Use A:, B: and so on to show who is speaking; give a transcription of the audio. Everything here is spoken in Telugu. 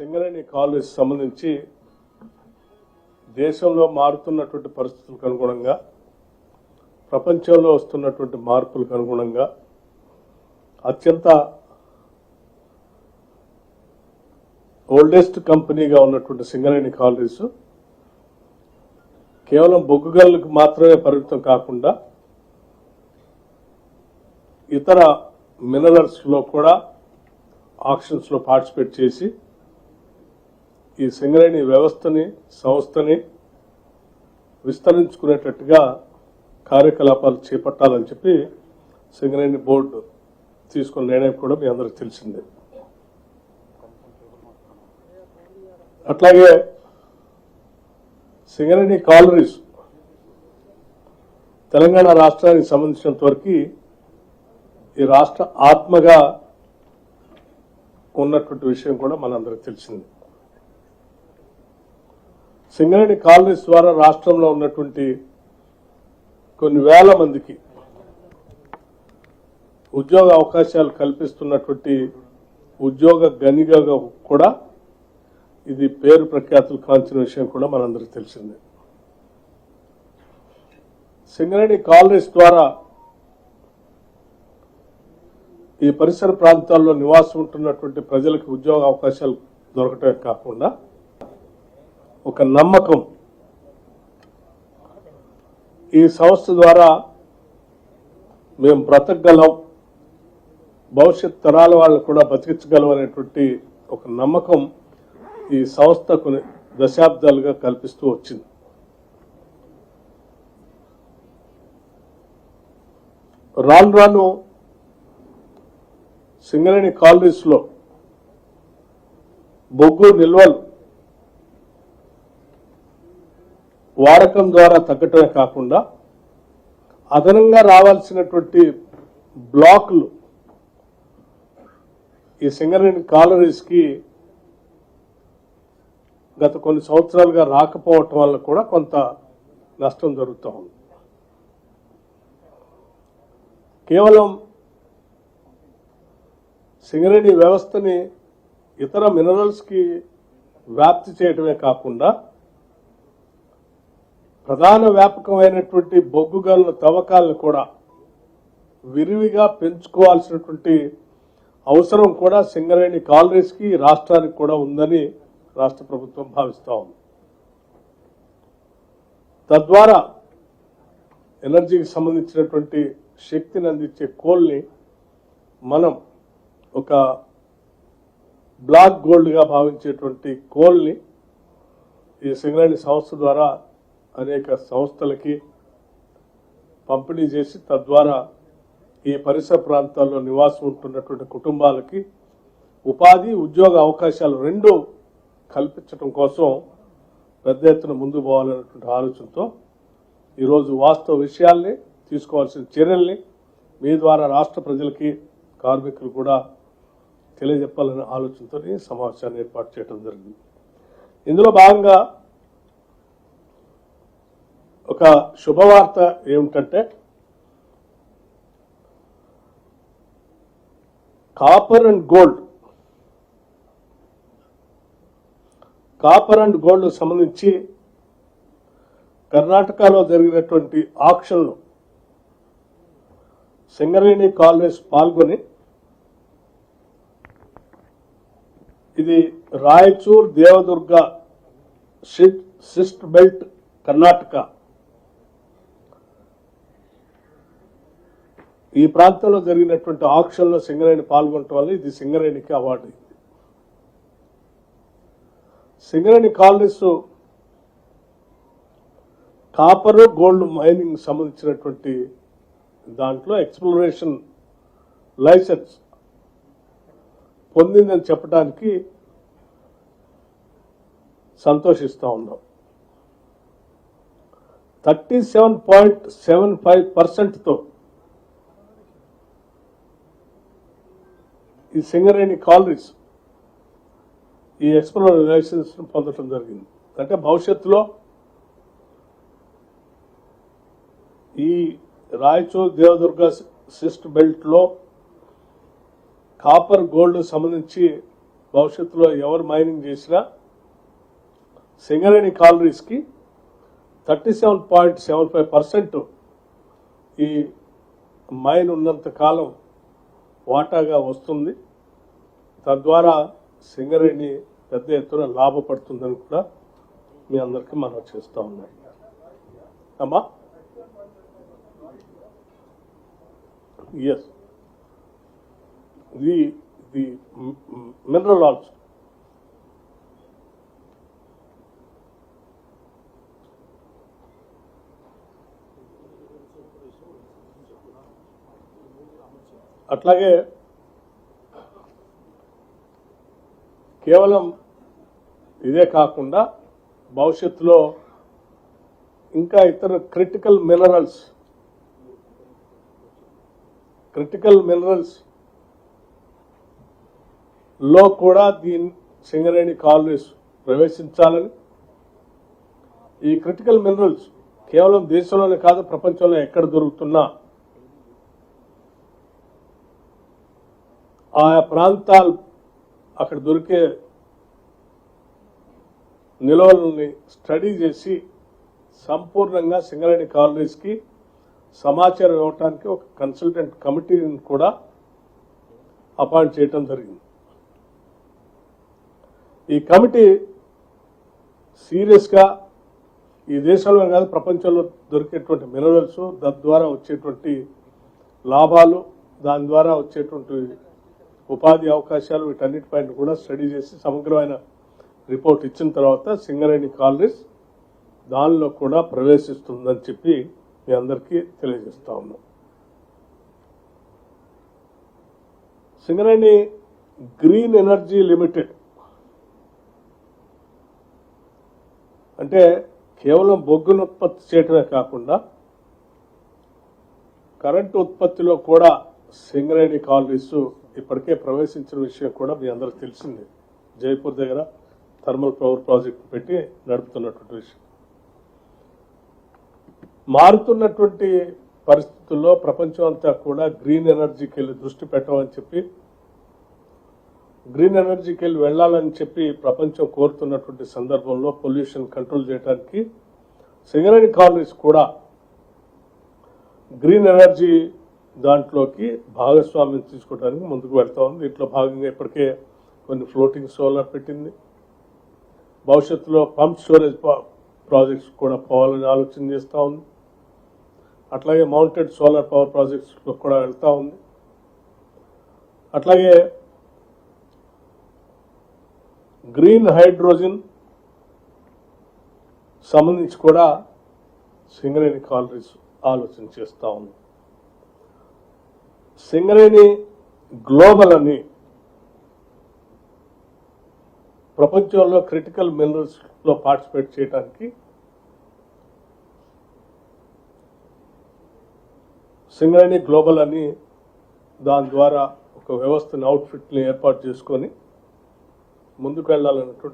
A: సింగరేణి కాలేజ్ సంబంధించి దేశంలో మారుతున్నటువంటి పరిస్థితులకు అనుగుణంగా ప్రపంచంలో వస్తున్నటువంటి మార్పులకు అనుగుణంగా అత్యంత ఓల్డెస్ట్ కంపెనీగా ఉన్నటువంటి సింగరేణి కాలేజ్ కేవలం బొగ్గు మాత్రమే పరిమితం కాకుండా ఇతర మినరల్స్లో కూడా ఆక్షన్స్లో పార్టిసిపేట్ చేసి ఈ సింగరేణి వ్యవస్థని సంస్థని విస్తరించుకునేటట్టుగా కార్యకలాపాలు చేపట్టాలని చెప్పి సింగరేణి బోర్డు తీసుకున్న నిర్ణయం కూడా మీ అందరికి తెలిసిందే. అట్లాగే సింగరేణి కాలనీస్ తెలంగాణ రాష్ట్రానికి సంబంధించినంత వరకు ఈ రాష్ట్ర ఆత్మగా ఉన్నటువంటి విషయం కూడా మనందరికి తెలిసింది. సింగరేణి కాలనీస్ ద్వారా రాష్ట్రంలో ఉన్నటువంటి కొన్ని వేల మందికి ఉద్యోగ అవకాశాలు కల్పిస్తున్నటువంటి ఉద్యోగ గనిగా కూడా ఇది పేరు ప్రఖ్యాతులు కాంచిన విషయం కూడా మనందరికి తెలిసిందే. సింగరేణి కాలనీస్ ద్వారా ఈ పరిసర ప్రాంతాల్లో నివాసం ఉంటున్నటువంటి ప్రజలకు ఉద్యోగ అవకాశాలు దొరకటమే కాకుండా ఒక నమ్మకం. ఈ సంస్థ ద్వారా మేము బ్రతకగలం. భవిష్యత్ తరాల వాళ్ళు కూడా బతికించగలం అనేటువంటి ఒక నమ్మకం ఈ సంస్థ కొన్ని దశాబ్దాలుగా కల్పిస్తూ వచ్చింది. రాను రాను సింగరేణి కాలనీస్లో బొగ్గు నిల్వలు వాడకం ద్వారా తగ్గటమే కాకుండా అదనంగా రావాల్సినటువంటి బ్లాక్లు ఈ సింగరేణి కాలనీస్కి గత కొన్ని సంవత్సరాలుగా రాకపోవటం వల్ల కూడా కొంత నష్టం జరుగుతూ ఉంది. కేవలం సింగరేణి వ్యవస్థని ఇతర మినరల్స్కి వ్యాప్తి చేయటమే కాకుండా ప్రధాన వ్యాపకమైనటువంటి బొగ్గు గనుల తవ్వకాలను కూడా విరివిగా పెంచుకోవాల్సినటువంటి అవసరం కూడా సింగరేణి కాలనీస్కి రాష్ట్రానికి కూడా ఉందని రాష్ట్ర ప్రభుత్వం భావిస్తూ ఉంది. తద్వారా ఎనర్జీకి సంబంధించినటువంటి శక్తిని అందించే కోల్ని మనం ఒక బ్లాక్ గోల్డ్గా భావించేటువంటి కోల్ని ఈ సింగరేణి సంస్థ ద్వారా అనేక సంస్థలకి పంపిణీ చేసి తద్వారా ఈ పరిసర ప్రాంతాల్లో నివాసం ఉంటున్నటువంటి కుటుంబాలకి ఉపాధి ఉద్యోగ అవకాశాలు రెండు కల్పించడం కోసం పెద్ద ఎత్తున ముందు పోవాలన్నటువంటి ఆలోచనతో ఈరోజు వాస్తవ విషయాల్ని తీసుకోవాల్సిన చర్యల్ని మీ ద్వారా రాష్ట్ర ప్రజలకి కార్మికులు కూడా తెలియజెప్పాలనే ఆలోచనతో సమావేశాన్ని ఏర్పాటు చేయడం జరిగింది. ఇందులో భాగంగా ఒక శుభవార్త ఏమిటంటే copper and gold. Copper and gold సంబంధించి కర్ణాటకలో జరిగినటువంటి ఆక్షన్లో సింగరేణి కాలనీస్ పాల్గొని ఇది రాయచూర్ దేవదుర్గ సిట్ సిస్ట్ బెల్ట్ కర్ణాటక ఈ ప్రాంతంలో జరిగినటువంటి ఆక్షన్లో సింగరేణి పాల్గొనటం వల్ల ఇది సింగరేణికి అవార్డు. అయింది Singareni collieries copper gold mining సంబంధించినటువంటి దాంట్లో ఎక్స్ప్లోరేషన్ లైసెన్స్ పొందిందని చెప్పడానికి సంతోషిస్తూ ఉన్నాం. Thirty seven point seven five పర్సెంట్తో ఈ సింగరేణి కాలనీస్ ఈ ఎక్స్ప్లోర్ లైసెన్స్ పొందడం జరిగింది. అంటే భవిష్యత్తులో ఈ రాయచూర్ దేవదుర్గ సిస్ట్ బెల్ట్లో కాపర్ గోల్డ్ సంబంధించి భవిష్యత్తులో ఎవరు మైనింగ్ చేసినా Singareni కాలరీస్కి thirty seven point seven five percent ఈ మైన్ ఉన్నంత కాలం వాటాగా వస్తుంది. తద్వారా సింగరేణి పెద్ద ఎత్తున లాభపడుతుందని కూడా మీ అందరికీ మనం చేస్తూ ఉన్నాం. అమ్మా? Yes the the mineral also అట్లాగే కేవలం ఇదే కాకుండా భవిష్యత్తులో ఇంకా ఇతర క్రిటికల్ మినరల్స్ క్రిటికల్ మినరల్స్లో కూడా దీని సింగరేణి కాలనీస్ ప్రవేశించాలని. ఈ క్రిటికల్ మినరల్స్ కేవలం దేశంలోనే కాదు ప్రపంచంలో ఎక్కడ దొరుకుతున్నా ఆయా ప్రాంతాలు అక్కడ దొరికే నిల్వలని స్టడీ చేసి సంపూర్ణంగా సింగరేణి కాలనీస్కి సమాచారం ఇవ్వటానికి ఒక కన్సల్టెంట్ కమిటీని కూడా అపాయింట్ చేయటం జరిగింది. ఈ కమిటీ సీరియస్గా ఈ దేశంలో కాదు ప్రపంచంలో దొరికేటువంటి మినరల్స్ తద్వారా వచ్చేటువంటి లాభాలు దాని ద్వారా వచ్చేటువంటి ఉపాధి అవకాశాలు వీటన్నిటిపైన కూడా స్టడీ చేసి సమగ్రమైన రిపోర్ట్ ఇచ్చిన తర్వాత సింగరేణి కాలనీస్ దానిలో కూడా ప్రవేశిస్తుందని చెప్పి మీ అందరికీ తెలియజేస్తా ఉన్నాం. సింగరేణి గ్రీన్ ఎనర్జీ లిమిటెడ్ అంటే కేవలం బొగ్గును ఉత్పత్తి చేయటమే కాకుండా కరెంటు ఉత్పత్తిలో కూడా సింగరేణి కాలనీసు ఇప్పటికే ప్రవేశించిన విషయం కూడా మీ అందరికి తెలిసిందే. జైపూర్ దగ్గర థర్మల్ పవర్ ప్రాజెక్ట్ పెట్టి నడుపుతున్నటువంటి విషయం. మారుతున్నటువంటి పరిస్థితుల్లో ప్రపంచం అంతా కూడా గ్రీన్ ఎనర్జీకి వెళ్ళి దృష్టి పెట్టమని చెప్పి గ్రీన్ ఎనర్జీకి వెళ్ళి వెళ్ళాలని చెప్పి ప్రపంచం కోరుతున్నటువంటి సందర్భంలో పొల్యూషన్ కంట్రోల్ చేయడానికి సింగరేణి కాలనీస్ కూడా గ్రీన్ ఎనర్జీ దాంట్లోకి భాగస్వామ్యం తీసుకోవడానికి ముందుకు వెళ్తా ఉంది. దీంట్లో భాగంగా ఇప్పటికే కొన్ని ఫ్లోటింగ్ సోలార్ పెట్టింది. భవిష్యత్తులో పంప్ స్టోరేజ్ ప్రాజెక్ట్స్ కూడా పోవాలని ఆలోచన చేస్తూ ఉంది. అట్లాగే మౌంటెడ్ సోలార్ పవర్ ప్రాజెక్ట్స్లో కూడా వెళ్తూ ఉంది. అట్లాగే గ్రీన్ హైడ్రోజన్ సంబంధించి కూడా సింగరేణి కాలరీస్ ఆలోచన చేస్తూ ఉంది. సింగరేణి గ్లోబల్ అని ప్రపంచంలో క్రిటికల్ మినరల్స్లో పార్టిసిపేట్ చేయడానికి సింగరేణి గ్లోబల్ అని దాని ద్వారా ఒక వ్యవస్థను అవుట్ఫిట్ని ఏర్పాటు చేసుకొని ముందుకు వెళ్ళాలన్నటువంటి